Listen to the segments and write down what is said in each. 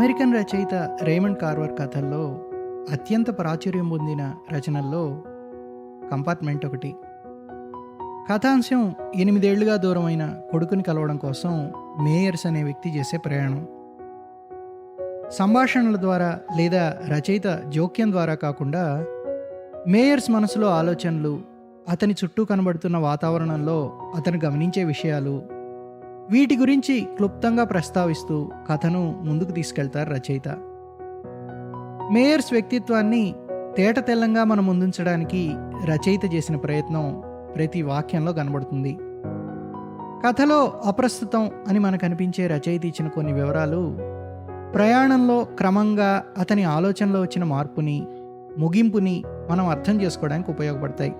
American రచయిత Raymond Carver కథల్లో అత్యంత ప్రాచుర్యం పొందిన రచనల్లో కంపార్ట్మెంట్ ఒకటి. కథాంశం ఎనిమిదేళ్ళుగా దూరమైన కొడుకుని కలవడం కోసం మేయర్స్ అనే వ్యక్తి చేసే ప్రయాణం. సంభాషణల ద్వారా లేదా రచయిత జోక్యం ద్వారా కాకుండా మేయర్స్ మనసులో ఆలోచనలు అతని చుట్టూ కనబడుతున్న వాతావరణంలో అతను గమనించే విషయాలు వీటి గురించి క్లుప్తంగా ప్రస్తావిస్తూ కథను ముందుకు తీసుకెళ్తారు రచయిత. మేయర్స్ వ్యక్తిత్వాన్ని తేట తెల్లంగా మనం ముందుంచడానికి రచయిత చేసిన ప్రయత్నం ప్రతి వాక్యంలో కనబడుతుంది. కథలో అప్రస్తుతం అని మనకు అనిపించే రచయిత ఇచ్చిన కొన్ని వివరాలు ప్రయాణంలో క్రమంగా అతని ఆలోచనలో వచ్చిన మార్పుని ముగింపుని మనం అర్థం చేసుకోవడానికి ఉపయోగపడతాయి.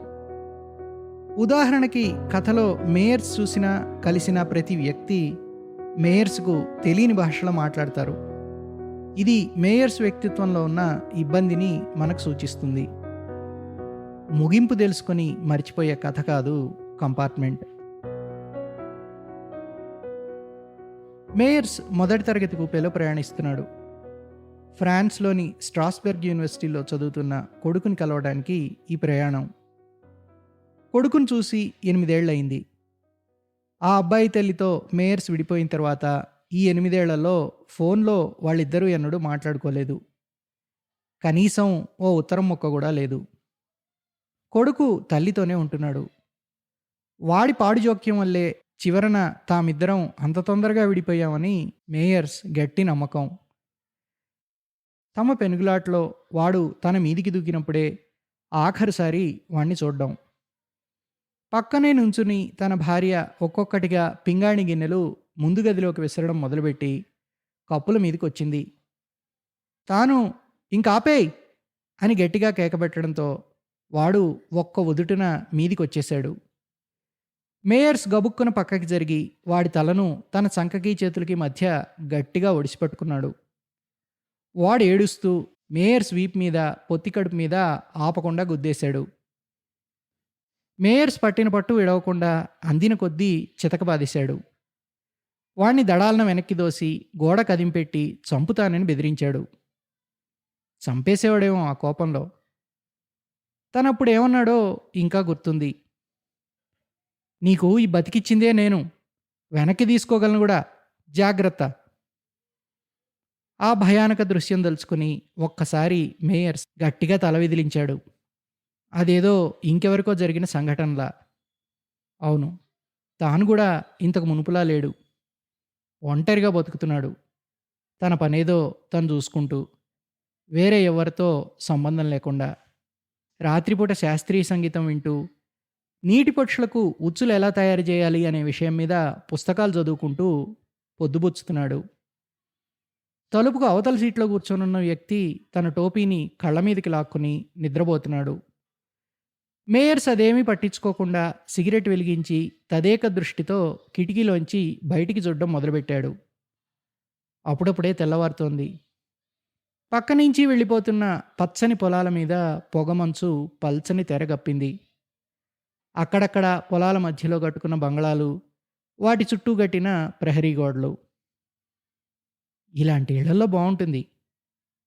ఉదాహరణకి కథలో మేయర్స్ చూసిన కలిసిన ప్రతి వ్యక్తి మేయర్స్కు తెలియని భాషలో మాట్లాడతారు. ఇది మేయర్స్ వ్యక్తిత్వంలో ఉన్న ఇబ్బందిని మనకు సూచిస్తుంది. ముగింపు తెలుసుకొని మర్చిపోయే కథ కాదు కంపార్ట్మెంట్. మేయర్స్ మొదటి తరగతి కూపేలో ప్రయాణిస్తున్నాడు. ఫ్రాన్స్లోని స్ట్రాస్బెర్గ్ యూనివర్సిటీలో చదువుతున్న కొడుకుని కలవడానికి ఈ ప్రయాణం కొడుకుని చూసి ఎనిమిదేళ్ళయింది. ఆ అబ్బాయి తల్లితో మేయర్స్ విడిపోయిన తర్వాత ఈ ఎనిమిదేళ్ళలో ఫోన్లో వాళ్ళిద్దరూ ఎన్నడూ మాట్లాడుకోలేదు. కనీసం ఓ ఉత్తరం మొక్క కూడా లేదు. కొడుకు తల్లితోనే ఉంటున్నాడు. వాడి పాడు జోక్యం వల్లే చివరన తామిద్దరం అంత తొందరగా విడిపోయామని మేయర్స్ గట్టి నమ్మకం. తమ పెనుగులాట్లో వాడు తన మీదికి దూకినప్పుడే ఆఖరిసారి వాణ్ణి చూడ్డం. పక్కనే నుంచుని తన భార్య ఒక్కొక్కటిగా పింగాణి గిన్నెలు ముందు గదిలోకి విసరడం మొదలుపెట్టి కప్పుల మీదకి వచ్చింది తాను ఇంకాపేయ్ అని గట్టిగా కేకబెట్టడంతో వాడు ఒక్క ఉదుటిన మీదికి వచ్చేశాడు మేయర్స్ గబుక్కున పక్కకి జరిగి వాడి తలను తన చంకకి చేతులకి మధ్య గట్టిగా ఒడిసిపెట్టుకున్నాడు. వాడు ఏడుస్తూ మేయర్స్ వీప్ మీద పొత్తికడుపు మీద ఆపకుండా గుద్దేశాడు. మేయర్స్ పట్టిన పట్టు విడవకుండా అందిన కొద్దీ చితకబాదేశాడు వాణ్ణి దడాలను వెనక్కి దోసి గోడ కదింపెట్టి చంపుతానని బెదిరించాడు. చంపేసేవాడేమో ఆ కోపంలో. తనప్పుడు ఏమన్నాడో ఇంకా గుర్తుంది. నీకు ఈ బతికిచ్చిందే నేను. వెనక్కి తీసుకోగలను కూడా. జాగ్రత్త. ఆ భయానక దృశ్యం తలుచుకుని ఒక్కసారి మేయర్స్ గట్టిగా తల విదిలించాడు. అదేదో ఇంకెవరికో జరిగిన సంఘటనలా. అవును. తాను కూడా ఇంతకు మునుపులా లేడు. ఒంటరిగా బతుకుతున్నాడు. తన పనేదో తను చూసుకుంటూ. వేరే ఎవరితో సంబంధం లేకుండా. రాత్రిపూట శాస్త్రీయ సంగీతం వింటూ. నీటి పక్షులకు ఉచ్చులు ఎలా తయారు చేయాలి అనే విషయం మీద పుస్తకాలు చదువుకుంటూ పొద్దుబుచ్చుతున్నాడు. తలుపుకు అవతల సీట్లో కూర్చొనున్న వ్యక్తి తన టోపీని కళ్ళ మీదకి లాక్కుని నిద్రపోతున్నాడు. మేయర్స్ అదేమీ పట్టించుకోకుండా సిగరెట్ వెలిగించి తదేక దృష్టితో కిటికీలోంచి బయటికి చూడడం మొదలుపెట్టాడు. అప్పుడప్పుడే తెల్లవారుతోంది. పక్క నుంచి వెళ్ళిపోతున్న పచ్చని పొలాల మీద పొగమంచు పల్చని తెరగప్పింది అక్కడక్కడ పొలాల మధ్యలో కట్టుకున్న బంగళాలు వాటి చుట్టూ కట్టిన ప్రహరీ గోడలు. ఇలాంటి ఇళ్ళలో బాగుంటుంది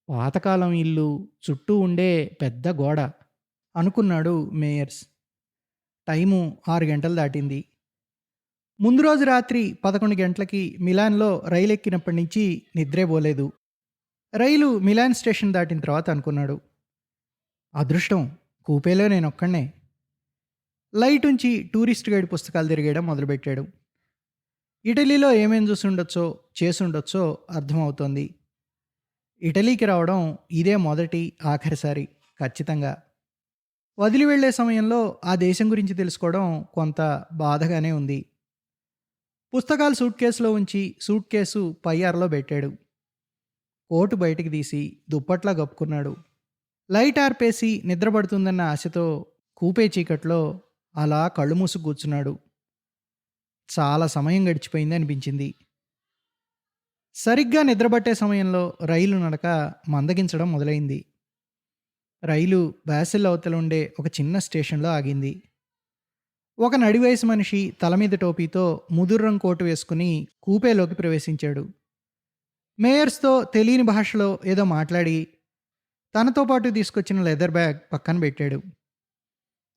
పాతకాలం ఇల్లు చుట్టూ ఉండే పెద్ద గోడ. అనుకున్నాడు మేయర్స్. టైము ఆరు గంటలు దాటింది. ముందు రోజు రాత్రి పదకొండు గంటలకి మిలాన్లో రైలు ఎక్కినప్పటి నుంచి నిద్రే పోలేదు. రైలు మిలాన్ స్టేషన్ దాటిన తర్వాత అనుకున్నాడు. అదృష్టం కూపేలో నేను ఒక్కడనే లైట్ ఉంచి టూరిస్ట్ గైడ్ పుస్తకాలు తిరిగేయడం మొదలుపెట్టాడు. ఇటలీలో ఏమేం చూసి ఉండొచ్చో చేసి ఉండొచ్చో అర్థమవుతోంది. ఇటలీకి రావడం ఇదే మొదటి ఆఖరిసారి ఖచ్చితంగా. వదిలి వెళ్ళే సమయంలో ఆ దేశం గురించి తెలుసుకోవడం కొంత బాధగానే ఉంది. పుస్తకాలు సూట్ కేసులో ఉంచి సూట్ కేసు పయ్యార్లో పెట్టాడు. కోటు బయటికి తీసి దుప్పట్లా కప్పుకున్నాడు. లైట్ ఆర్పేసి నిద్రపడుతుందన్న ఆశతో కూపే చీకట్లో అలా కళ్ళు మూసు కూర్చున్నాడు. చాలా సమయం గడిచిపోయింది అనిపించింది. సరిగ్గా నిద్రపట్టే సమయంలో రైలు నడక మందగించడం మొదలైంది. రైలు బ్యాసిల్ అవతల ఉండే ఒక చిన్న స్టేషన్లో ఆగింది ఒక నడివయసు మనిషి తల మీద టోపీతో ముదుర్రం కోటు వేసుకుని కూపేలోకి ప్రవేశించాడు మేయర్స్‌తో తెలియని భాషలో ఏదో మాట్లాడి, తనతో పాటు తీసుకొచ్చిన లెదర్ బ్యాగ్ పక్కన పెట్టాడు.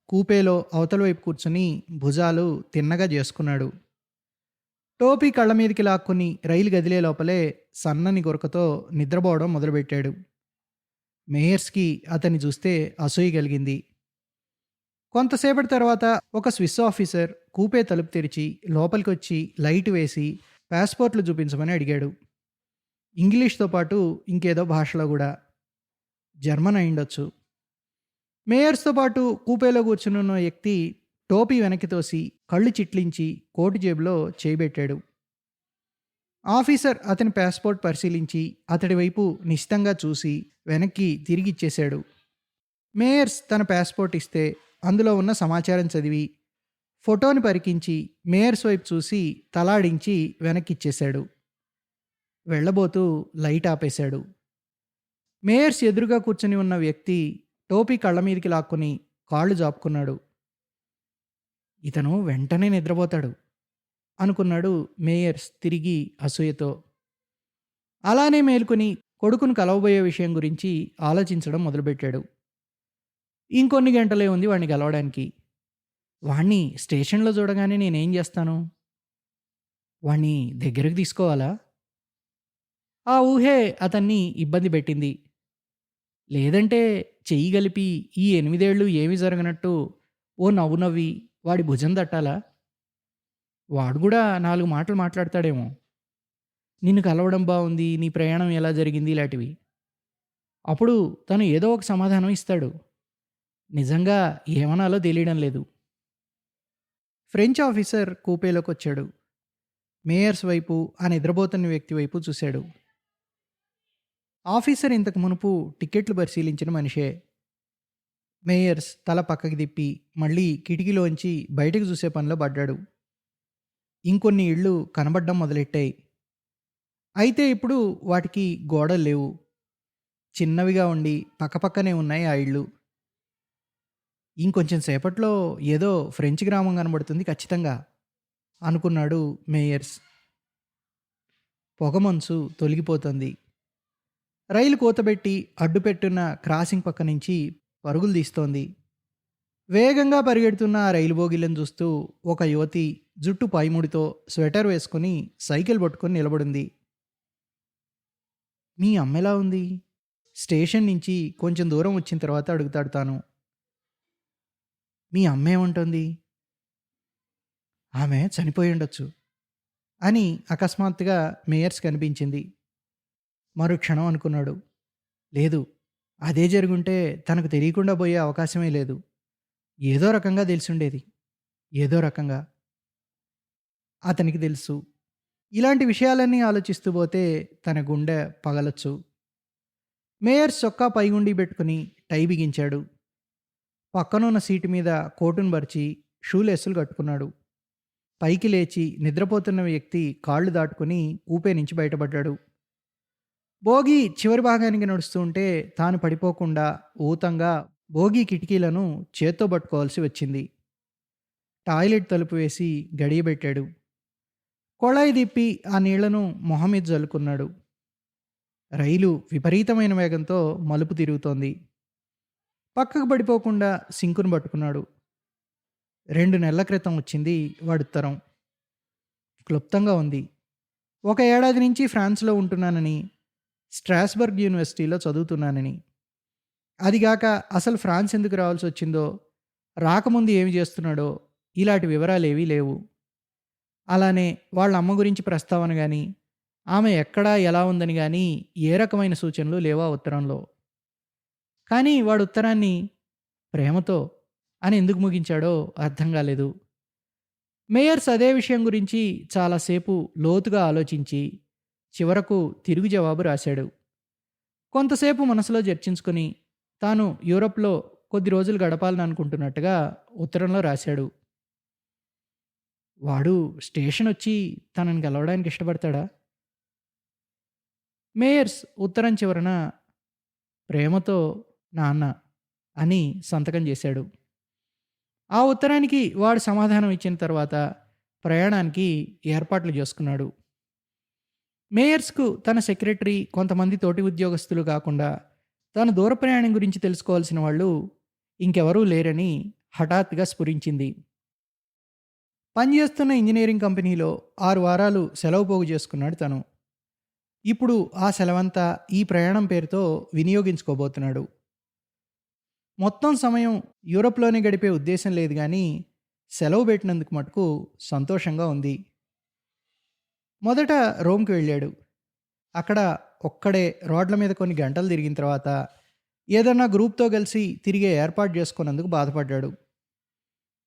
కూపేలో అవతల వైపు కూర్చుని భుజాలు తిన్నగా చేసుకున్నాడు. టోపీ కళ్ళ మీదకి లాక్కుని రైలు గదిలే లోపలే సన్నని గురకతో నిద్రపోవడం మొదలుపెట్టాడు. మేయర్స్‌కి అతన్ని చూస్తే అసూయ కలిగింది. కొంతసేపటి తర్వాత ఒక స్విస్ ఆఫీసర్ కూపే తలుపు తెరిచి లోపలికొచ్చి లైట్ వేసి పాస్‌పోర్ట్‌లు చూపించమని అడిగాడు. ఇంగ్లీష్‌తో పాటు ఇంకేదో భాషలో కూడా జర్మన్ అయ్యుండొచ్చు. మేయర్స్‌తో పాటు కూపేలో కూర్చునున్న వ్యక్తి టోపీ వెనక్కి తోసి, కళ్ళు చిట్లించి కోటు జేబులో చేయిబెట్టాడు ఆఫీసర్ అతని పాస్‌పోర్ట్ పరిశీలించి, అతడి వైపు నిశితంగా చూసి వెనక్కి తిరిగి ఇచ్చేశాడు మేయర్స్ తన పాస్‌పోర్ట్ ఇస్తే, అందులో ఉన్న సమాచారం చదివి, ఫోటోని పరికించి, మేయర్స్ వైపు చూసి తలాడించి వెనక్కిచ్చేశాడు. వెళ్ళబోతూ లైట్ ఆపేశాడు. మేయర్స్ ఎదురుగా కూర్చుని ఉన్న వ్యక్తి టోపీ కళ్ళ మీదకి లాక్కుని కాళ్ళు జాపుకున్నాడు. ఇతను వెంటనే నిద్రపోతాడు అనుకున్నాడు మేయర్స్ తిరిగి అసూయతో. అలానే మేలుకొని కొడుకును కలవబోయే విషయం గురించి ఆలోచించడం మొదలుపెట్టాడు. ఇంకొన్ని గంటలే ఉంది వాడిని కలవడానికి. వాణ్ణి స్టేషన్‌లో చూడగానే నేనేం చేస్తాను? వాణ్ణి దగ్గరకు తీసుకోవాలా? ఆ ఊహే అతన్ని ఇబ్బంది పెట్టింది. లేదంటే చెయ్యి గలిపి ఈ ఎనిమిదేళ్ళు ఏమి జరగనట్టు ఓ నవ్వు నవ్వి వాడి భుజం తట్టాలా? వాడు కూడా నాలుగు మాటలు మాట్లాడతాడేమో! నిన్ను కలవడం బాగుంది నీ ప్రయాణం ఎలా జరిగింది ఇలాంటివి అప్పుడు తను ఏదో ఒక సమాధానం ఇస్తాడు. నిజంగా ఏమనాలో తెలియడం లేదు. ఫ్రెంచ్ ఆఫీసర్ కూపేలోకి వచ్చాడు మేయర్స్ వైపు, ఆ నిద్రపోతున్న వ్యక్తి వైపు చూశాడు. ఆఫీసర్ ఇంతకు మునుపు టిక్కెట్లు పరిశీలించిన మనిషే. మేయర్స్ తల పక్కకి తిప్పి, మళ్ళీ కిటికీలోంచి బయటకు చూసే పనిలో పడ్డాడు. ఇంకొన్ని ఇళ్ళు కనబడ్డం మొదలెట్టాయి. అయితే ఇప్పుడు వాటికి గోడలు లేవు. చిన్నవిగా ఉండి పక్కపక్కనే ఉన్నాయి ఆ ఇళ్ళు. ఇంకొంచెం సేపట్లో ఏదో ఫ్రెంచ్ గ్రామం కనబడుతుంది ఖచ్చితంగా అనుకున్నాడు మేయర్స్. పొగమంచు తొలగిపోతుంది రైలు కూతబెట్టి అడ్డుపెట్టున్న క్రాసింగ్ పక్క నుంచి పరుగులు తీస్తోంది. వేగంగా పరిగెడుతున్న ఆ రైలు బోగిలను చూస్తూ ఒక యువతి జుట్టు పైముడితో స్వెటర్ వేసుకొని సైకిల్ పట్టుకొని నిలబడింది. మీ అమ్మెలా ఉంది? స్టేషన్ నుంచి కొంచెం దూరం వచ్చిన తర్వాత అడుగుతాడు తాను. మీ అమ్మేమంటుంది ఆమె చనిపోయి ఉండొచ్చు అని అకస్మాత్తుగా మేయర్స్ కనిపించింది. మరుక్షణం అనుకున్నాడు. లేదు. అదే జరుగుంటే తనకు తెలియకుండా పోయే అవకాశమే లేదు. ఏదో రకంగా తెలిసుండేది. ఏదో రకంగా. అతనికి తెలుసు. ఇలాంటి విషయాలన్నీ ఆలోచిస్తూ పోతే తన గుండె పగలొచ్చు. మేయర్స్ సొక్కా పైగుండి పెట్టుకుని టై బిగించాడు. పక్కనున్న సీటు మీద కోటును పరిచి షూలేసులు కట్టుకున్నాడు. పైకి లేచి నిద్రపోతున్న వ్యక్తి కాళ్ళు దాటుకుని ఊపే నుంచి బయటపడ్డాడు. భోగి చివరి భాగానికి నడుస్తూ ఉంటే తాను పడిపోకుండా ఊతంగా భోగి కిటికీలను చేత్తో పట్టుకోవాల్సి వచ్చింది. టాయిలెట్ తలుపు వేసి గడియబెట్టాడు. కొళాయి తిప్పి ఆ నీళ్ళను మొహం మీద జల్లుకున్నాడు. రైలు విపరీతమైన వేగంతో మలుపు తిరుగుతోంది. పక్కకు పడిపోకుండా సింకును పట్టుకున్నాడు. రెండు నెలల క్రితం వచ్చింది వాడుత్తరం. క్లుప్తంగా ఉంది. ఒక ఏడాది నుంచి ఫ్రాన్స్‌లో ఉంటున్నానని, స్ట్రాస్బర్గ్ యూనివర్సిటీలో చదువుతున్నానని. అదిగాక అసలు ఫ్రాన్స్ ఎందుకు రావాల్సి వచ్చిందో రాకముందు ఏమి చేస్తున్నాడో ఇలాంటి వివరాలు ఏవీ లేవు. అలానే వాళ్ళ అమ్మ గురించి ప్రస్తావన కానీ ఆమె ఎక్కడా ఎలా ఉందని కానీ ఏ రకమైన సూచనలు లేవా ఉత్తరంలో. కానీ వాడు ఉత్తరాన్ని ప్రేమతో అని ఎందుకు ముగించాడో అర్థం కాలేదు. మేయర్స్ అదే విషయం గురించి చాలాసేపు లోతుగా ఆలోచించి, చివరకు తిరుగు జవాబు రాశాడు. కొంతసేపు మనసులో చర్చించుకొని, తాను యూరప్‌లో కొద్ది రోజులు గడపాలని అనుకుంటున్నట్టుగా ఉత్తరంలో రాశాడు. వాడు స్టేషన్ వచ్చి తనని కలవడానికి ఇష్టపడతాడా? మేయర్స్ ఉత్తరం చివరన ప్రేమతో నాన్న అని సంతకం చేశాడు. ఆ ఉత్తరానికి వాడు సమాధానం ఇచ్చిన తర్వాత ప్రయాణానికి ఏర్పాట్లు చేసుకున్నాడు. మేయర్స్కు తన సెక్రటరీ కొంతమంది తోటి ఉద్యోగస్తులు కాకుండా తన దూర ప్రయాణం గురించి తెలుసుకోవాల్సిన వాళ్ళు ఇంకెవరూ లేరని హఠాత్తుగా స్ఫురించింది. పనిచేస్తున్న ఇంజనీరింగ్ కంపెనీలో ఆరు వారాలు సెలవు పోగు చేసుకున్నాడు తను. ఇప్పుడు ఆ సెలవంతా ఈ ప్రయాణం పేరుతో వినియోగించుకోబోతున్నాడు. మొత్తం సమయం యూరోప్లోనే గడిపే ఉద్దేశం లేదు కానీ సెలవు పెట్టినందుకు మటుకు సంతోషంగా ఉంది. మొదట రోమ్కి వెళ్ళాడు. అక్కడ ఒక్కడే రోడ్ల మీద కొన్ని గంటలు తిరిగిన తర్వాత ఏదన్నా గ్రూప్తో కలిసి తిరిగే ఏర్పాటు చేసుకున్నందుకు బాధపడ్డాడు.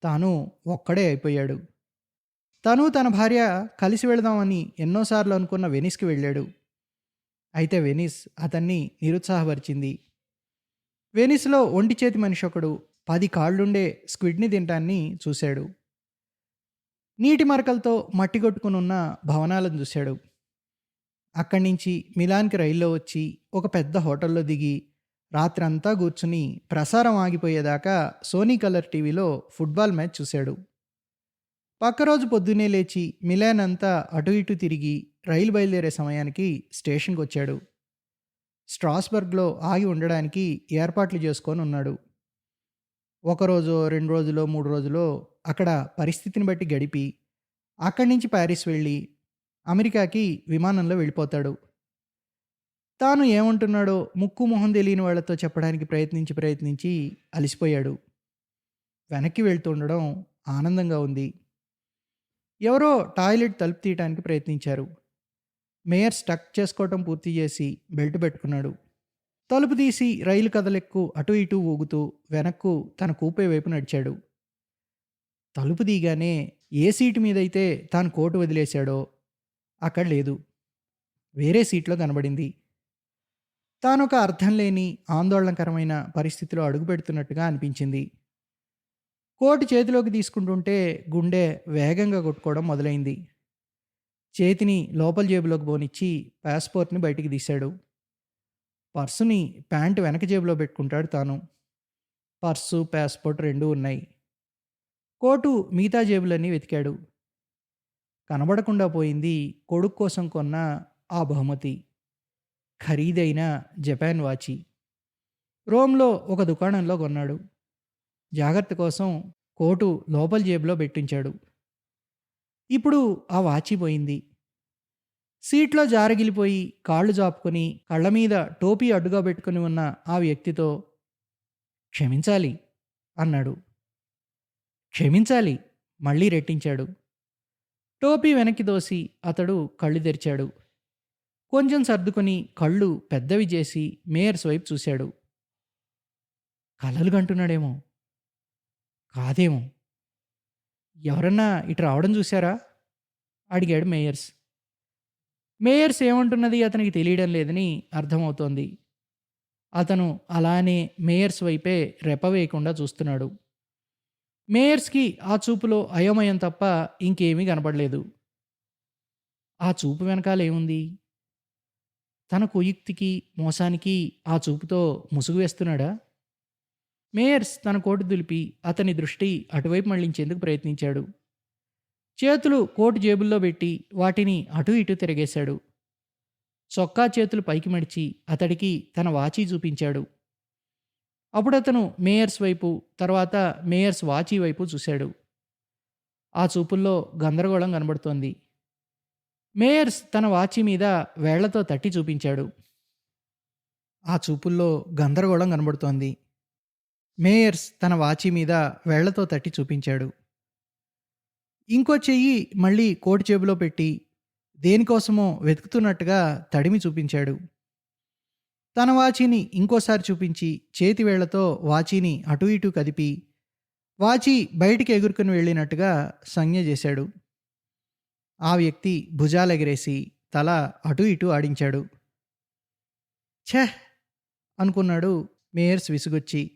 తాను ఒక్కడే అయిపోయాడు. తను తన భార్య కలిసి వెళదామని ఎన్నోసార్లు అనుకున్న వెనిస్కి వెళ్ళాడు. అయితే వెనిస్ అతన్ని నిరుత్సాహపరిచింది. వెనిస్లో ఒంటి చేతి మనిషి ఒకడు పది కాళ్ళుండే స్క్విడ్ని తింటాన్ని చూశాడు. నీటి మరకలతో మట్టి కొట్టుకుని ఉన్న భవనాలను చూశాడు. అక్కడి నుంచి మిలాన్కి రైల్లో వచ్చి ఒక పెద్ద హోటల్లో దిగి రాత్రంతా కూర్చుని ప్రసారం ఆగిపోయేదాకా సోనీ కలర్ టీవీలో ఫుట్బాల్ మ్యాచ్ చూశాడు. పక్క రోజు పొద్దున్నే లేచి మిలాన్ అంతా అటు ఇటు తిరిగి రైలు బయలుదేరే సమయానికి స్టేషన్కి వచ్చాడు. స్ట్రాస్బర్గ్లో ఆగి ఉండడానికి ఏర్పాట్లు చేసుకొని ఉన్నాడు. ఒకరోజు రెండు రోజులో మూడు రోజులో అక్కడ పరిస్థితిని బట్టి గడిపి అక్కడి నుంచి ప్యారిస్ వెళ్ళి అమెరికాకి విమానంలో వెళ్ళిపోతాడు. తాను ఏమంటున్నాడో ముక్కు మొహం తెలియని వాళ్ళతో చెప్పడానికి ప్రయత్నించి ప్రయత్నించి అలసిపోయాడు. వెనక్కి వెళ్తుండడం ఆనందంగా ఉంది. ఎవరో టాయిలెట్ తలుపు తీయడానికి ప్రయత్నించారు. మేయర్ స్టక్ చేసుకోవటం పూర్తి చేసి బెల్ట్ పెట్టుకున్నాడు. తలుపు తీసి రైలు కదలెక్కు అటు ఇటు ఊగుతూ వెనక్కు తన కూపే వైపు నడిచాడు. తలుపు తీయగానే ఏ సీటు మీదైతే తాను కోటు వదిలేశాడో అక్కడ లేదు. వేరే సీట్లో కనబడింది. తాను ఒక అర్థం లేని ఆందోళనకరమైన పరిస్థితిలో అడుగుపెడుతున్నట్టుగా అనిపించింది. కోటు చేతిలోకి తీసుకుంటుంటే గుండె వేగంగా కొట్టుకోవడం మొదలైంది. చేతిని లోపల జేబులోకి పోనిచ్చి పాస్పోర్ట్ని బయటికి తీశాడు. పర్సుని ప్యాంటు వెనక జేబులో పెట్టుకుంటాడు తాను. పర్సు పాస్పోర్ట్ రెండూ ఉన్నాయి. కోటు మిగతా జేబులన్నీ వెతికాడు. కనబడకుండా పోయింది కొడుకు కోసం కొన్న ఆ బహుమతి. ఖరీదైన జపాన్ వాచి. రోమ్లో ఒక దుకాణంలో కొన్నాడు. జాగ్రత్త కోసం కోటు లోపల జేబులో పెట్టించాడు. ఇప్పుడు ఆ వాచి పోయింది. సీట్లో జారగిలిపోయి కాళ్ళు జాపుకొని కళ్ళ మీద టోపీ అడ్డుగా పెట్టుకుని ఉన్న ఆ వ్యక్తితో క్షమించాలి అన్నాడు. క్షమించాలి మళ్ళీ రెట్టించాడు. టోపీ వెనక్కి దోసి అతడు కళ్ళు తెరిచాడు. కొంచెం సర్దుకొని కళ్ళు పెద్దవి చేసి మేయర్స్ వైపు చూశాడు. కలలు కంటున్నాడేమో. కాదేమో. ఎవరన్నా ఇటు రావడం చూశారా? అడిగాడు మేయర్స్. మేయర్స్ ఏమంటున్నది అతనికి తెలియడం లేదని అర్థమవుతోంది. అతను అలానే మేయర్స్ వైపే రెపవేయకుండా చూస్తున్నాడు. మేయర్స్కి ఆ చూపులో అయోమయం తప్ప ఇంకేమీ కనపడలేదు ఆ చూపు వెనకాల ఏముంది? తన కుయుక్తికి మోసానికి ఆ చూపుతో ముసుగు వేస్తున్నాడా? మేయర్స్ తన కోటు దులిపి అతని దృష్టి అటువైపు మళ్ళించేందుకు ప్రయత్నించాడు. చేతులు కోటు జేబుల్లో పెట్టి వాటిని అటు ఇటు తిరగేశాడు. చొక్కా చేతులు పైకి మడిచి అతడికి తన వాచి చూపించాడు. అప్పుడు అతను మేయర్స్ వైపు తర్వాత మేయర్స్ వాచి వైపు చూశాడు. ఆ చూపుల్లో గందరగోళం కనబడుతోంది. మేయర్స్ తన వాచి మీద వేళ్ళతో తట్టి చూపించాడు. ఆ చూపుల్లో గందరగోళం కనబడుతోంది. మేయర్స్ తన వాచి మీద వేళ్ళతో తట్టి చూపించాడు. ఇంకో చెయ్యి మళ్ళీ కోటి జేబులో పెట్టి దేనికోసమో వెతుకుతున్నట్టుగా తడిమి చూపించాడు. తన వాచీని ఇంకోసారి చూపించి చేతి వేళ్ళతో వాచీని అటు ఇటు కదిపి వాచి బయటికి ఎగురుకుని వెళ్ళినట్టుగా సంజ్ఞ చేశాడు. ఆ వ్యక్తి భుజాలెగిరేసి తల అటు ఇటు ఆడించాడు. ఛహ్ అనుకున్నాడు మేయర్స్ విసుగొచ్చి.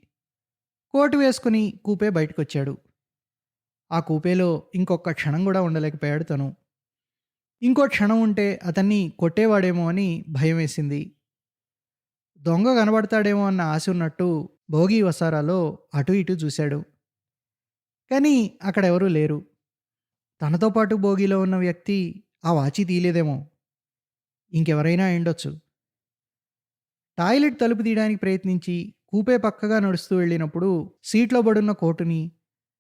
కోటు వేసుకుని కూపే బయటకొచ్చాడు. ఆ కూపేలో ఇంకొక క్షణం కూడా ఉండలేకపోయాడు తను. ఇంకో క్షణం ఉంటే అతన్ని కొట్టేవాడేమో అని భయం వేసింది. దొంగ కనబడతాడేమో అన్న ఆశ ఉన్నట్టు భోగి వసారాలో అటు ఇటు చూశాడు కానీ అక్కడ ఎవరూ లేరు తనతో పాటు భోగిలో ఉన్న వ్యక్తి ఆ వాచి తీయలేదేమో ఇంకెవరైనా ఉండొచ్చు టాయిలెట్ తలుపు తీయడానికి ప్రయత్నించి కూపే పక్కగా నడుస్తూ వెళ్ళినప్పుడు సీట్లో పడున్న కోటుని,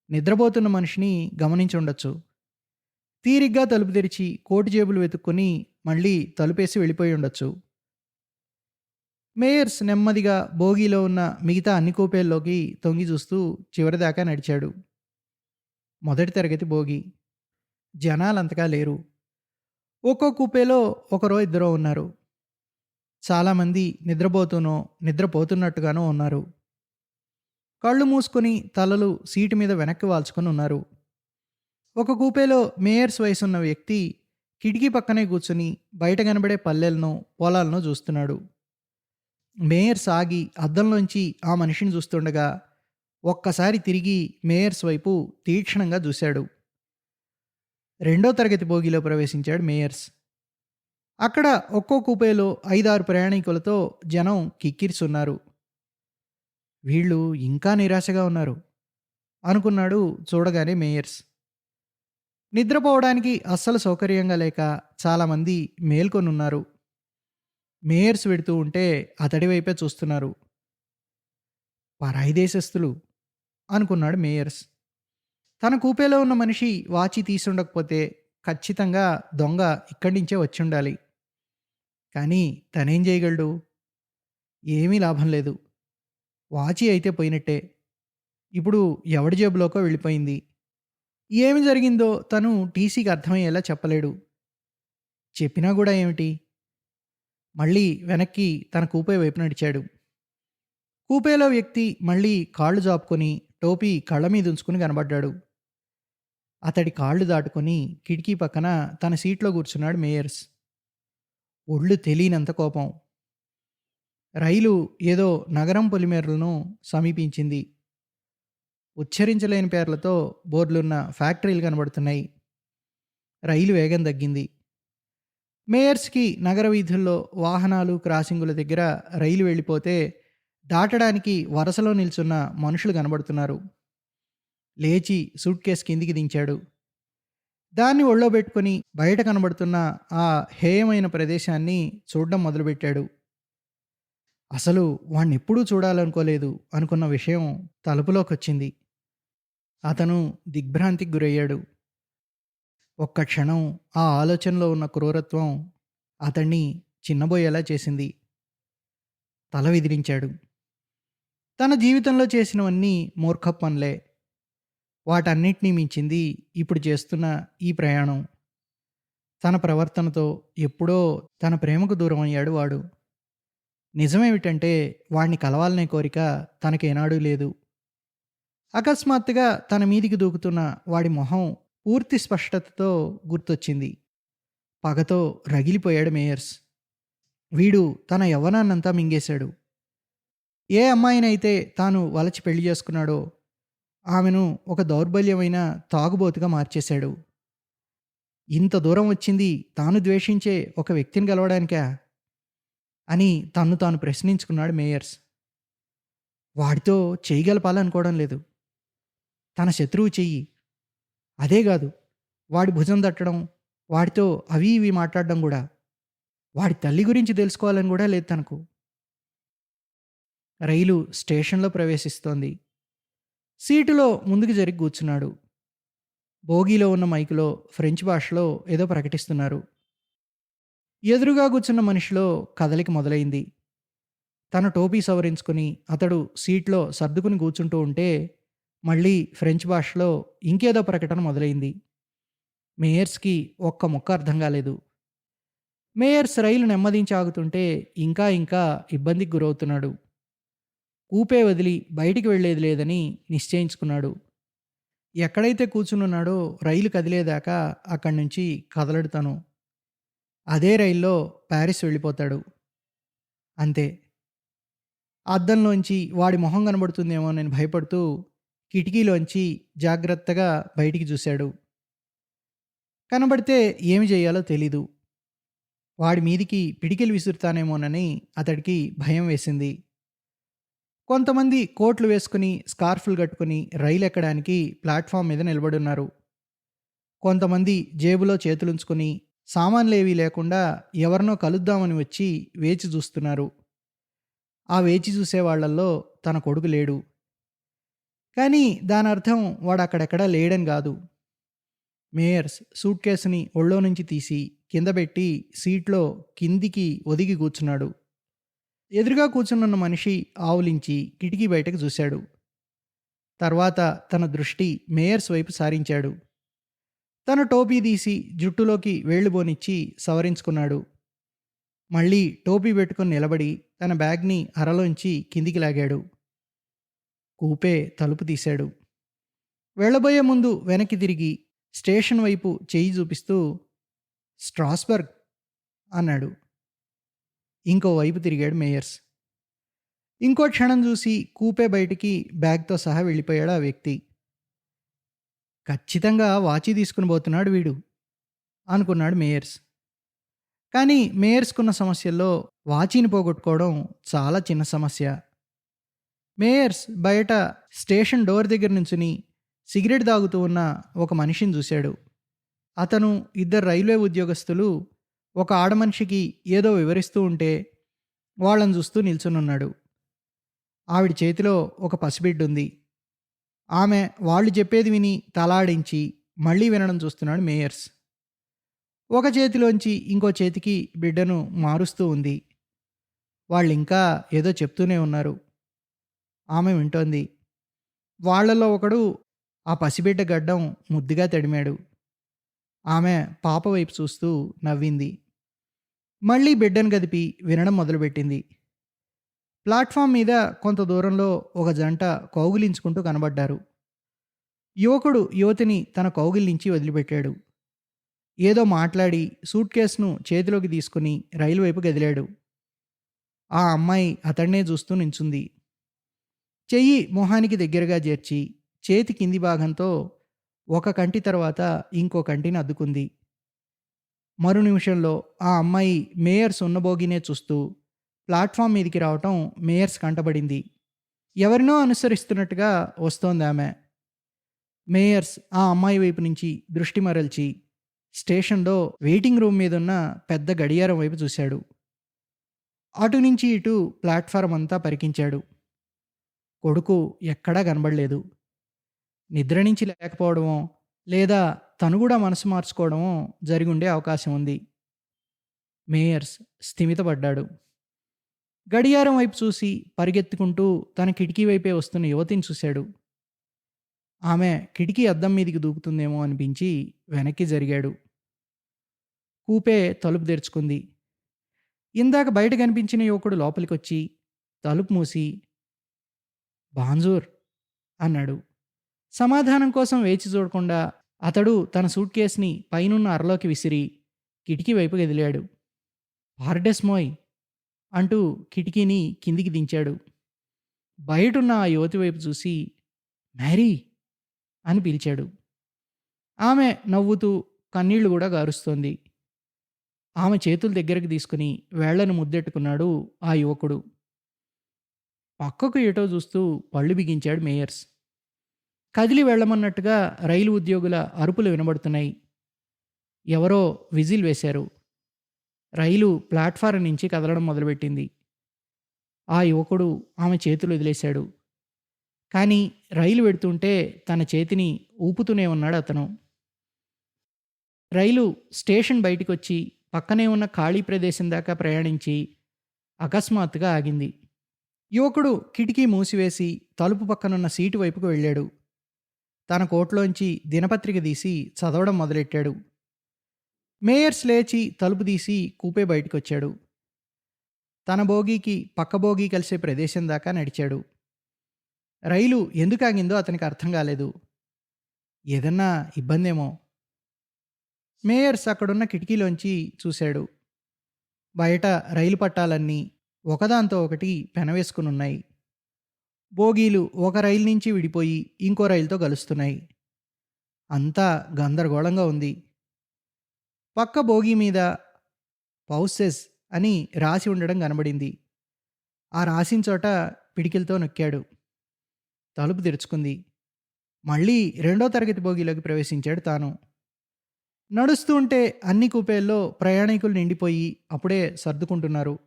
నిద్రపోతున్న మనిషిని గమనించుండొచ్చు. తీరిగ్గా తలుపు తెరిచి కోటు జేబులు వెతుక్కొని మళ్ళీ తలుపేసి వెళ్ళిపోయి ఉండొచ్చు. మేయర్స్ నెమ్మదిగా బోగీలో ఉన్న మిగతా అన్ని కూపేల్లోకి తొంగి చూస్తూ చివరిదాకా నడిచాడు. మొదటి తరగతి బోగి జనాలంతగా లేరు. ఒక్కో కూపేలో ఒకరో ఇద్దరో ఉన్నారు. చాలామంది నిద్రపోతూనో, నిద్రపోతున్నట్టుగానో ఉన్నారు. కళ్ళు మూసుకొని తలలు సీటు మీద వెనక్కి వాల్చుకొని ఉన్నారు. ఒక కూపేలో మేయర్స్ వయసున్న వ్యక్తి కిటికీ పక్కనే కూర్చుని బయట కనబడే పల్లెలను, పొలాలను చూస్తున్నాడు. మేయర్స్ ఆగి అద్దంలోంచి ఆ మనిషిని చూస్తుండగా ఒక్కసారి తిరిగి మేయర్స్ వైపు తీక్షణంగా చూశాడు. రెండో తరగతి బోగిలో ప్రవేశించాడు మేయర్స్. అక్కడ ఒక్కో కూపేలో ఐదారు ప్రయాణికులతో జనం కిక్కిరిసున్నారు. వీళ్ళు ఇంకా నిరాశగా ఉన్నారు అనుకున్నాడు చూడగానే మేయర్స్. నిద్రపోవడానికి అస్సలు సౌకర్యంగా లేక చాలామంది మేల్కొనున్నారు. మేయర్స్ పెడుతూ ఉంటే అతడి వైపే చూస్తున్నారు. పరాయి దేశస్థులు అనుకున్నాడు మేయర్స్. తన కూపేలో ఉన్న మనిషి వాచి తీసుండకపోతే ఖచ్చితంగా దొంగ ఇక్కడి నుంచే వచ్చుండాలి. కానీ తనేం చేయగలడు? ఏమీ లాభం లేదు. వాచి అయితే పోయినట్టే. ఇప్పుడు ఎవడి జేబులోకో వెళ్ళిపోయింది. ఏమి జరిగిందో తను టీసీకి అర్థమయ్యేలా చెప్పలేడు. చెప్పినా కూడా ఏమిటి? మళ్ళీ వెనక్కి తన కూపే వైపు నడిచాడు. కూపేలో వ్యక్తి మళ్ళీ కాళ్ళు జాపుకొని టోపీ కళ్ళ మీద ఉంచుకుని కనబడ్డాడు. అతడి కాళ్ళు దాటుకొని కిటికీ పక్కన తన సీట్లో కూర్చున్నాడు మేయర్స్. ఒళ్ళు తెలియనంత కోపం. రైలు ఏదో నగరం పొలిమేరలను సమీపించింది. ఉచ్చరించలేని పేర్లతో బోర్డులున్న ఫ్యాక్టరీలు కనబడుతున్నాయి. రైలు వేగం తగ్గింది. మేయర్స్‌కి నగర వీధుల్లో వాహనాలు క్రాసింగుల దగ్గర రైలు వెళ్ళిపోతే దాటడానికి వరసలో నిల్చున్న మనుషులు కనబడుతున్నారు. లేచి సూట్ కేస్ కిందికి దించాడు. దాన్ని ఒళ్ళో పెట్టుకుని బయట కనబడుతున్న ఆ హేయమైన ప్రదేశాన్ని చూడడం మొదలుపెట్టాడు. అసలు వాణ్ణెప్పుడూ చూడాలనుకోలేదు అనుకున్న విషయం తలుపులోకొచ్చింది. అతను దిగ్భ్రాంతికి గురయ్యాడు. ఒక్క క్షణం ఆ ఆలోచనలో ఉన్న క్రూరత్వం అతన్ని చిన్నబోయేలా చేసింది. తల విదిరించాడు తన జీవితంలో చేసినవన్నీ మూర్ఖ పనులే. వాటన్నిటినీ మించింది ఇప్పుడు చేస్తున్న ఈ ప్రయాణం. తన ప్రవర్తనతో ఎప్పుడో తన ప్రేమకు దూరమయ్యాడు వాడు. నిజమేమిటంటే వాణ్ణి కలవాలనే కోరిక తనకేనాడూ లేదు. అకస్మాత్తుగా తన మీదికి దూకుతున్న వాడి మొహం పూర్తి స్పష్టతతో గుర్తొచ్చింది. పగతో రగిలిపోయాడు మేయర్స్. వీడు తన యవ్వనాన్నంతా మింగేశాడు. ఏ అమ్మాయినైతే తాను వలచి పెళ్ళి చేసుకున్నాడో ఆమెను ఒక దౌర్బల్యమైన తాగుబోతుగా మార్చేశాడు. ఇంత దూరం వచ్చింది తాను ద్వేషించే ఒక వ్యక్తిని గెలవడానికా? అని తన్ను తాను ప్రశ్నించుకున్నాడు మేయర్స్. వాడితో చేయగలపాలనుకోవడం లేదు. తన శత్రువు చెయ్యి. అదే కాదు వాడి భుజం తట్టడం, వాడితో అవి ఇవి మాట్లాడడం కూడా వాడి తల్లి గురించి తెలుసుకోవాలని కూడా లేదు తనకు. రైలు స్టేషన్‌లో ప్రవేశిస్తోంది. సీటులో ముందుకు జరిగి కూర్చున్నాడు. బోగీలో ఉన్న మైకులో ఫ్రెంచ్ భాషలో ఏదో ప్రకటిస్తున్నారు. ఎదురుగా కూర్చున్న మనిషిలో కదలిక మొదలైంది. తన టోపీ సవరించుకొని అతడు సీట్లో సర్దుకుని కూర్చుంటూ ఉంటే మళ్ళీ ఫ్రెంచ్ భాషలో ఇంకేదో ప్రకటన మొదలైంది. మేయర్స్‌కి ఒక్క ముక్క అర్థం కాలేదు. మేయర్స్ రైలు నెమ్మదించి ఆగుతుంటే ఇంకా ఇంకా ఇబ్బందికి గురవుతున్నాడు. కూపే వదిలి బయటికి వెళ్ళేది లేదని నిశ్చయించుకున్నాడు. ఎక్కడైతే కూర్చునున్నాడో రైలు కదిలేదాకా అక్కడి నుంచి కదలడుతాను అదే రైల్లో ప్యారిస్ వెళ్ళిపోతాడు. అంతే. అద్దంలోంచి వాడి మొహం కనబడుతుందేమో నేను భయపడుతూ కిటికీలోంచి జాగ్రత్తగా బయటికి చూశాడు. కనబడితే ఏమి చేయాలో తెలీదు. వాడి మీదికి పిడికిలు విసురుతానేమోనని అతడికి భయం వేసింది. కొంతమంది కోట్లు వేసుకుని, స్కార్ఫ్‌లు కట్టుకుని రైలెక్కడానికి ప్లాట్‌ఫామ్ మీద నిలబడున్నారు. కొంతమంది జేబులో చేతులుంచుకుని సామాన్లేవీ లేకుండా ఎవరినో కలుద్దామని వచ్చి వేచి చూస్తున్నారు ఆ వేచి చూసే వాళ్ళల్లో తన కొడుకు లేడు కానీ దాని అర్థం వాడు అక్కడెక్కడా లేడని కాదు. మేయర్స్ సూట్ కేసుని ఒళ్ళో నుంచి తీసి కింద పెట్టి సీట్లో కిందికి ఒదిగి కూర్చున్నాడు. ఎదురుగా కూర్చున్న మనిషి ఆవులించి కిటికీ బయటకు చూశాడు. తర్వాత తన దృష్టి మేయర్స్ వైపు సారించాడు. తన టోపీ తీసి జుట్టులోకి వేళ్ళుబోనిచ్చి సవరించుకున్నాడు. మళ్ళీ టోపీ పెట్టుకుని నిలబడి తన బ్యాగ్ని అరలోంచి కిందికి లాగాడు. కూపే తలుపు తీశాడు. వెళ్ళబోయే ముందు వెనక్కి తిరిగి స్టేషన్ వైపు చేయి చూపిస్తూ స్ట్రాస్బర్గ్ అన్నాడు. ఇంకో వైపు తిరిగాడు మేయర్స్. ఇంకో క్షణం చూసి కూపే బయటికి బ్యాగ్తో సహా వెళ్ళిపోయాడు ఆ వ్యక్తి. ఖచ్చితంగా వాచి తీసుకుని పోతున్నాడు వీడు అనుకున్నాడు మేయర్స్. కానీ మేయర్స్కున్న సమస్యల్లో వాచీని పోగొట్టుకోవడం చాలా చిన్న సమస్య. మేయర్స్ బయట స్టేషన్ డోర్ దగ్గర నుంచుని సిగరెట్ తాగుతూ ఉన్న ఒక మనిషిని చూశాడు. అతను ఇద్దరు రైల్వే ఉద్యోగస్తులు ఒక ఆడమనిషికి ఏదో వివరిస్తూ ఉంటే వాళ్ళని చూస్తూ నిల్చునున్నాడు. ఆవిడ చేతిలో ఒక పసిబిడ్డు ఉంది ఆమె వాళ్ళు చెప్పేది విని తలాడించి మళ్ళీ వినడం చూస్తున్నాడు మేయర్స్. ఒక చేతిలోంచి ఇంకో చేతికి బిడ్డను మారుస్తూ ఉంది. వాళ్ళు ఇంకా ఏదో చెప్తూనే ఉన్నారు. ఆమె వింటోంది. వాళ్ళలో ఒకడు ఆ పసిబిడ్డ గడ్డం ముద్దుగా తడిమాడు. ఆమె పాప వైపు చూస్తూ నవ్వింది. మళ్ళీ బిడ్డను గదిపి వినడం మొదలుపెట్టింది. ప్లాట్ఫామ్ మీద కొంత దూరంలో ఒక జంట కౌగిలించుకుంటూ కనబడ్డారు. యువకుడు యువతిని తన కౌగిలించి వదిలిపెట్టాడు. ఏదో మాట్లాడి సూట్ కేసును చేతిలోకి తీసుకుని రైలు వైపు గదిలాడు. ఆ అమ్మాయి అతన్నే చూస్తూ నించుంది. చెయ్యి మొహానికి దగ్గరగా చేర్చి చేతి కింది భాగంతో ఒక కంటి తర్వాత ఇంకో కంటిని అద్దుకుంది. మరు నిమిషంలో ఆ అమ్మాయి మేయర్స్ ఉన్నబోగినే చూస్తూ ప్లాట్ఫామ్ మీదికి రావటం మేయర్స్ కంటబడింది. ఎవరినో అనుసరిస్తున్నట్టుగా వస్తోంది ఆమె. మేయర్స్ ఆ అమ్మాయి వైపు నుంచి దృష్టి మరల్చి స్టేషన్లో వెయిటింగ్ రూమ్ మీదున్న పెద్ద గడియారం వైపు చూశాడు. అటు నుంచి ఇటు ప్లాట్ఫారం అంతా పరికించాడు. కొడుకు ఎక్కడా కనబడలేదు. నిద్ర నుంచి లేకపోవడమో లేదా తను కూడా మనసు మార్చుకోవడమో జరిగి ఉండే అవకాశం ఉంది. మేయర్స్ స్థిమితపడ్డాడు. గడియారం వైపు చూసి పరిగెత్తుకుంటూ తన కిటికీ వైపే వస్తున్న యువతిని చూశాడు. ఆమె కిటికీ అద్దం మీదికి దూకుతుందేమో అనిపించి వెనక్కి జరిగాడు. కూపే తలుపు తెరుచుకుంది. ఇందాక బయట కనిపించిన యువకుడు లోపలికొచ్చి తలుపు మూసి బాంజూర్ అన్నాడు. సమాధానం కోసం వేచి చూడకుండా అతడు తన సూట్ కేసుని పైనున్న అరలోకి విసిరి కిటికీ వైపు గదిలాడు పార్డెస్మోయ్ అంటూ కిటికీని కిందికి దించాడు. బయటున్న ఆ యువతి వైపు చూసి మ్యారీ అని పిలిచాడు. ఆమె నవ్వుతూ కన్నీళ్ళు కూడా గారుస్తోంది. ఆమె చేతుల దగ్గరకు తీసుకుని వేళ్ళను ముద్దెట్టుకున్నాడు ఆ యువకుడు. పక్కకు ఎటో చూస్తూ పళ్ళు బిగించాడు మేయర్స్. కదిలి వెళ్ళమన్నట్టుగా రైలు ఉద్యోగుల అరుపులు వినబడుతున్నాయి. ఎవరో విజిల్ వేశారు. రైలు ప్లాట్ఫారం నుంచి కదలడం మొదలుపెట్టింది. ఆ యువకుడు ఆమె చేతులు వదిలేశాడు. కానీ రైలు పెడుతుంటే తన చేతిని ఊపుతూనే ఉన్నాడు అతను. రైలు స్టేషన్ బయటికి వచ్చి పక్కనే ఉన్న ఖాళీ ప్రదేశం దాకా ప్రయాణించి అకస్మాత్తుగా ఆగింది. యువకుడు కిటికీ మూసివేసి తలుపు పక్కనున్న సీటు వైపుకు వెళ్ళాడు. తన కోట్లోంచి దినపత్రిక తీసి చదవడం మొదలెట్టాడు. మేయర్స్ లేచి తలుపు తీసి కూపే బయటకొచ్చాడు. తన బోగీకి పక్క బోగి కలిసే ప్రదేశం దాకా నడిచాడు. రైలు ఎందుకు ఆగిందో అతనికి అర్థం కాలేదు. ఏదన్నా ఇబ్బందేమో. మేయర్స్ అక్కడున్న కిటికీలోంచి చూశాడు. బయట రైలు పట్టాలన్నీ ఒకదాంతో ఒకటి పెనవేసుకుని ఉన్నాయి బోగీలు ఒక రైలు నుంచి విడిపోయి ఇంకో రైలుతో కలుస్తున్నాయి. అంతా గందరగోళంగా ఉంది. పక్క బోగీ మీద పౌసెస్ అని రాసి ఉండడం కనబడింది. ఆ రాసిన చోట పిడికిలతో నొక్కాడు. తలుపు తెరుచుకుంది. మళ్ళీ రెండో తరగతి బోగీలోకి ప్రవేశించాడు తాను. నడుస్తూ ఉంటే అన్ని కూపేల్లో ప్రయాణికులు నిండిపోయి అప్పుడే సర్దుకుంటున్నారు.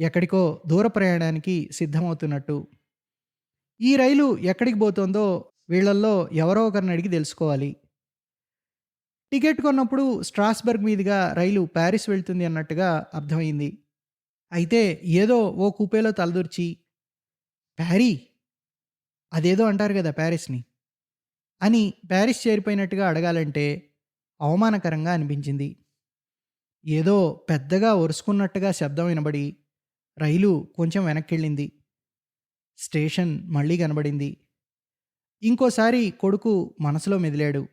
ఎక్కడికో దూర ప్రయాణానికి సిద్ధమవుతున్నట్టు. ఈ రైలు ఎక్కడికి పోతుందో వీళ్ళల్లో ఎవరో ఒకరిని అడిగి తెలుసుకోవాలి. టికెట్ కొన్నప్పుడు స్ట్రాస్బర్గ్ మీదుగా రైలు ప్యారిస్ వెళ్తుంది అన్నట్టుగా అర్థమైంది. అయితే ఏదో ఓ కూపేలో తలదూర్చి ప్యారీ? అదేదో అంటారు కదా ప్యారిస్ని అని ప్యారిస్ చేరిపోయినట్టుగా అడగాలంటే అవమానకరంగా అనిపించింది. ఏదో పెద్దగా ఒరుసుకున్నట్టుగా శబ్దం వినబడి రైలు కొంచెం వెనక్కెళ్ళింది. స్టేషన్ మళ్ళీ కనబడింది. ఇంకోసారి కొడుకు మనసులో మెదిలాడు.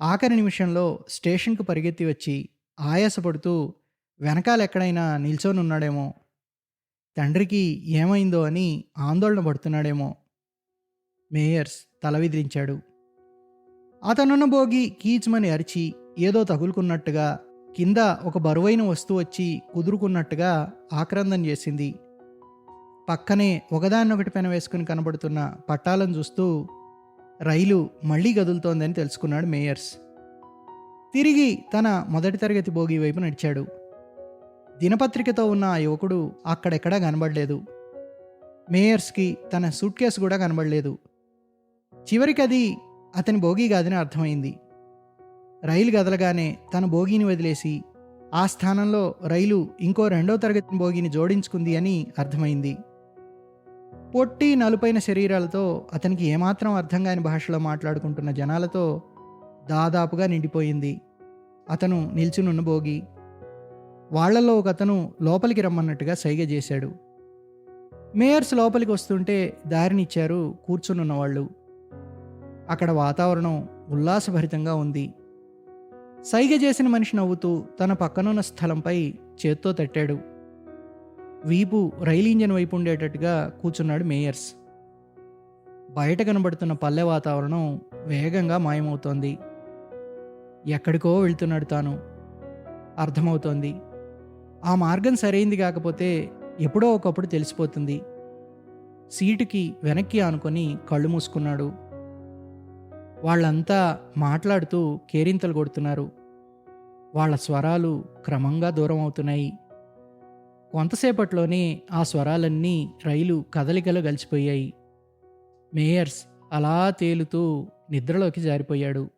ఆఖరి నిమిషంలో స్టేషన్కు పరిగెత్తి వచ్చి ఆయాసపడుతూ వెనకాలెక్కడైనా నిల్చోనున్నాడేమో. ఉన్నాడేమో తండ్రికి ఏమైందో అని ఆందోళన పడుతున్నాడేమో. మేయర్స్ తల విదిలించాడు. అతనున్న భోగి కీచ్మని అరిచి ఏదో తగులుకున్నట్టుగా కింద ఒక బరువైన వస్తువు వచ్చి కుదురుకున్నట్టుగా ఆక్రందం చేసింది. పక్కనే ఒకదాన్నొకటి పెన వేసుకుని కనబడుతున్న పట్టాలను చూస్తూ రైలు మళ్ళీ కదులుతోందని తెలుసుకున్నాడు మేయర్స్. తిరిగి తన మొదటి తరగతి భోగి వైపు నడిచాడు. దినపత్రికతో ఉన్న ఆ యువకుడు అక్కడెక్కడా కనబడలేదు. మేయర్స్కి తన సూట్ కేసు కూడా కనబడలేదు. చివరికి అది అతని భోగి కాదని అర్థమైంది. రైలు కదలగానే తన బోగిని వదిలేసి ఆ స్థానంలో రైలు ఇంకో రెండో తరగతి బోగిని జోడించుకుంది అని అర్థమైంది. పొట్టి నలుపైన శరీరాలతో అతనికి ఏమాత్రం అర్థం కాని భాషలో మాట్లాడుకుంటున్న జనాలతో దాదాపుగా నిండిపోయింది. అతను నిల్చునున్న బోగి వాళ్ళలో ఒక అతను లోపలికి రమ్మన్నట్టుగా సైగ చేశాడు. మేయర్స్ లోపలికి వస్తుంటే దారినిచ్చారు కూర్చునున్న వాళ్ళు అక్కడ వాతావరణం ఉల్లాసభరితంగా ఉంది. సైగ చేసిన మనిషి నవ్వుతూ తన పక్కనున్న స్థలంపై చేత్తో తట్టాడు. వీపు రైలు ఇంజన్ వైపు ఉండేటట్టుగా కూర్చున్నాడు మేయర్స్. బయట కనబడుతున్న పల్లె వాతావరణం వేగంగా మాయమవుతోంది. ఎక్కడికో వెళ్తున్నాడు తాను. అర్థమవుతోంది. ఆ మార్గం సరైంది కాకపోతే ఎప్పుడో ఒకప్పుడు తెలిసిపోతుంది. సీటుకి వెనక్కి ఆనుకొని కళ్ళు మూసుకున్నాడు. వాళ్ళంతా మాట్లాడుతూ కేరింతలు కొడుతున్నారు. వాళ్ళ స్వరాలు క్రమంగా దూరం అవుతున్నాయి. కొంతసేపట్లోనే ఆ స్వరాలన్నీ రైలు కదలికలు గలిచిపోయాయి. మేయర్స్ అలా తేలుతూ నిద్రలోకి జారిపోయాడు.